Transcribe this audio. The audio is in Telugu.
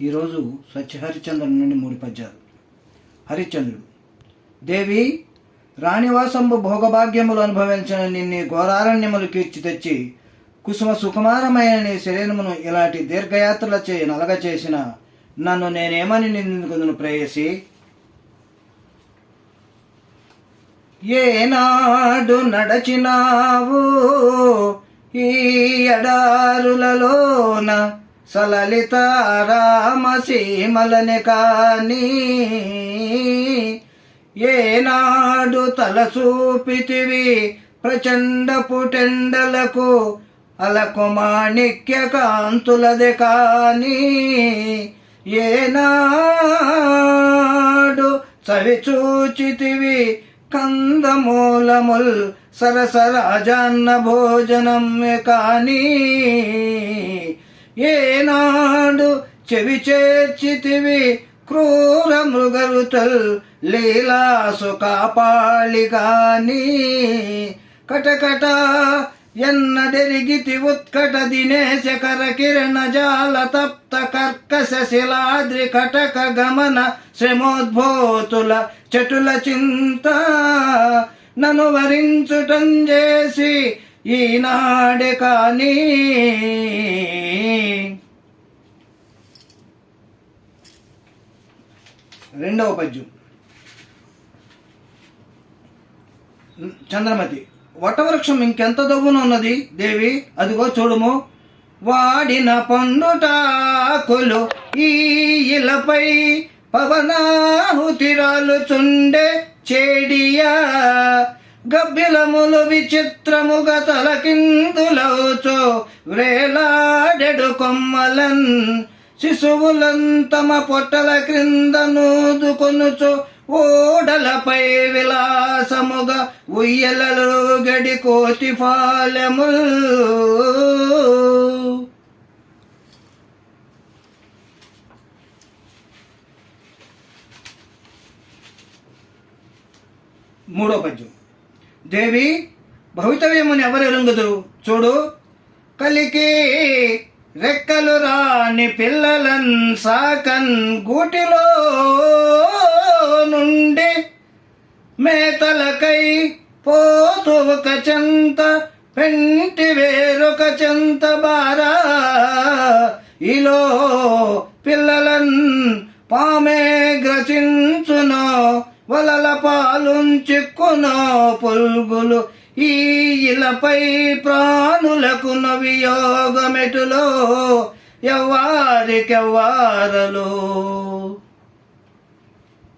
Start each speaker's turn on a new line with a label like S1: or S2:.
S1: ఈరోజు సత్యహరిచంద్రుని నుండి మూడు పద్యాలు హరిశ్చంద్రుడు దేవి రాణివాసంబు భోగభాగ్యములు అనుభవించిన నిన్ని ఘోరారణ్యములు కీర్చి తెచ్చి కుసుమ సుకుమారమైన నీ శరీరమును ఇలాంటి దీర్ఘయాత్రలచే నలగ చేసిన నన్ను నేనేమని నిందుకుందును ప్రేయసి? ఏనాడు నడచినావు ఈ ఎడారులలోన సలలిత రామసీమలని కానీ ఏనాడు తలసూపితివి ప్రచండ పుటెండలకు అలకు మాణిక్య కాంతులది కానీ ఏనాడు చవిచూచితివి కందమూలముల్ సరసరాజాన్న భోజనం కానీ ఏనాడు చెవి చేర్చితివి క్రూర మృగరుతల్ లీలాసు కాపాళి కానీ కటకట ఎన్నడెరిగితి ఉత్కట దినేశ కర కిరణ జాల తప్త కర్కశ శిలాద్రి కటక గమన శ్రమోద్భోతుల చటుల చింత నను వరించుటం చేసి ఈనాడే కానీ రెండవ పద్యం. చంద్రమతి వటవృక్షం ఇంకెంత దవ్వునున్నది? దేవి అదిగో చూడుము. వాడిన పండుటాకులు ఈ ఇలపై పవనాహుతిరాలు చుండే చేడియా. గబ్బిలములు విచిత్రముగా తలకిందులవుచో వ్రేలాడెడు కొమ్మలన్ శిశువులంతమ పొట్టల క్రింద నూదుకొనుచో ఓడలపై విలాసముగా ఉయ్యలలో గడి కోతి ఫాలముల్. మూడో పద్యం. దేవి భవితవ్యముని ఎవరు ఎరుంగుదురు చూడు. కలికి రెక్కలు రాని పిల్లలన్ సాకన్ గూటిలో నుండి మేతలకై పోతు ఒక చెంత పెంటి వేరొక చెంత బారా. ఇలో పిల్లలన్ పామే గ్రచించునో వలల పాలుంచిక్కునో పొల్గులు. ఈ ఇలపై ప్రాణులకు నవియోగమెటులో. ఎవ్వారికెవ్వారలో